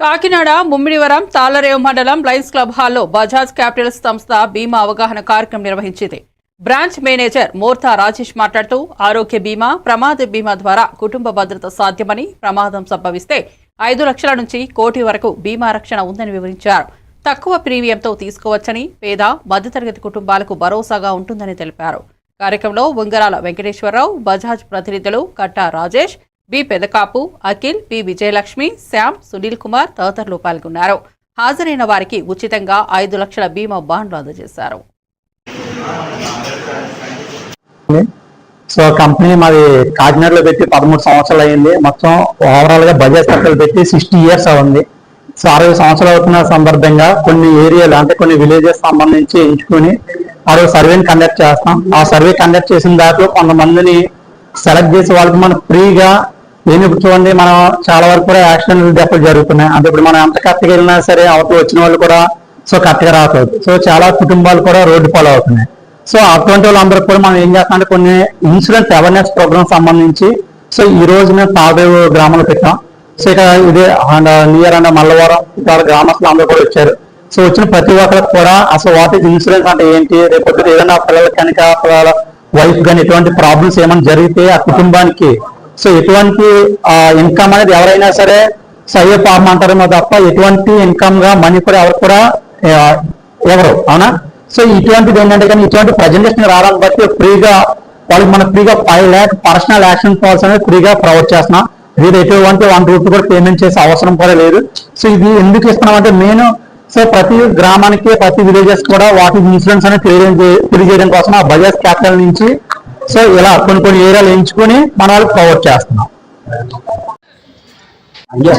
కాకినాడ ముమ్మిడివరం తాళరేవు మండలం Lions club హాల్లో Bajaj Capitals సంస్థ బీమా అవగాహన కార్యక్రమం నిర్వహించింది. బ్రాంచ్ మేనేజర్ మోర్తా రాజేష్ మాట్లాడుతూ ఆరోగ్య బీమా ప్రమాద బీమా ద్వారా కుటుంబ భద్రత సాధ్యమని ప్రమాదం సంభవిస్తే ఐదు లక్షల నుంచి కోటి వరకు బీమా రక్షణ ఉందని వివరించారు. తక్కువ ప్రీమియంతో తీసుకోవచ్చని పేద మధ్యతరగతి కుటుంబాలకు భరోసాగా ఉంటుందని తెలిపారు. కార్యక్రమంలో ఉంగరాల వెంకటేశ్వరరావు బజాజ్ ప్రతినిధులు కట్టా రాజేష్ బి పెదకాపు అఖిల్ పి విజయలక్ష్మి శ్యామ్ సునీల్ కుమార్ తదితరులు పాల్గొన్నారు. హాజరైన వారికి ఉచితంగా ఐదు లక్షల బీమా బాండ్లు అందజేశారు. సో కంపెనీ మాది కాకినాడలో పెట్టి పదమూడు సంవత్సరాలు అయింది. మొత్తం ఓవరాల్గా బజాజ్ సర్కిల్ పెట్టి సిక్స్టీ ఇయర్స్ అవుంది సో అరవై సంవత్సరాలు అవుతున్న సందర్భంగా కొన్ని ఏరియాలు అంటే కొన్ని విలేజెస్ సంబంధించి ఎంచుకొని అరవై సర్వేని కండక్ట్ చేస్తాం. ఆ సర్వే కండక్ట్ చేసిన దాంట్లో కొంతమందిని సెలెక్ట్ చేసి వాళ్ళకి మనం ఫ్రీగా ఏమి ఇప్పుడు చూడండి మనం చాలా వరకు కూడా యాక్సిడెంట్ డెఫ్లు జరుగుతున్నాయి. అంటే ఇప్పుడు మనం ఎంత కరెక్ట్గా వెళ్ళినా సరే అవతల వచ్చిన వాళ్ళు కూడా సో కరెక్ట్గా రావట్లేదు సో చాలా కుటుంబాలు కూడా రోడ్డు ఫాలో అవుతున్నాయి. సో అటువంటి వాళ్ళందరూ కూడా మనం ఏం చేస్తామంటే కొన్ని ఇన్సూరెన్స్ అవేర్నెస్ ప్రోగ్రామ్ సంబంధించి సో ఈ రోజు మేము తాదేవు గ్రామంలో పెట్టాం. సో ఇక్కడ ఇదే అండ్ నియర్ అండ్ మల్లవరం ఇక్కడ గ్రామస్తులు అందరూ కూడా వచ్చారు. సో వచ్చిన ప్రతి ఒక్కరికి కూడా అసలు వాటి ఇన్సూరెన్స్ అంటే ఏంటి? రేపు ఏదైనా పిల్లలకి కనుక పిల్లల వైఫ్ కానీ ఎటువంటి ప్రాబ్లమ్స్ ఏమైనా జరిగితే ఆ కుటుంబానికి సో ఎటువంటి ఇన్కమ్ అనేది ఎవరైనా సరే సయ్య ఫార్మ్ అంటారేమో తప్ప ఎటువంటి ఇన్కమ్గా మనీ కూడా ఎవరు కూడా ఎవరు అవునా? సో ఇటువంటిది ఏంటంటే కానీ ఇటువంటి ప్రజెంటేషన్ రావడం బట్టి ఫ్రీగా వాళ్ళకి మనం ఫ్రీగా five lakh personal action policy అనేది ఫ్రీగా ప్రొవైడ్ చేస్తున్నాం. వీరు ఎటువంటి వన్ రూపీ కూడా పేమెంట్ చేసే అవసరం కూడా లేదు. సో ఇది ఎందుకు ఇస్తున్నాం అంటే నేను సో ప్రతి గ్రామానికి ప్రతి విలేజెస్ కూడా వాటి ఇన్సూరెన్స్ అనేది తెలియజేయడం కోసం ఆ బజాజ్ క్యాపిటల్ నుంచి సో ఇలా కొన్ని కొన్ని ఏరియాలు ఎంచుకొని మన వాళ్ళకి ప్రొవైడ్ చేస్తున్నాం అయ్యా.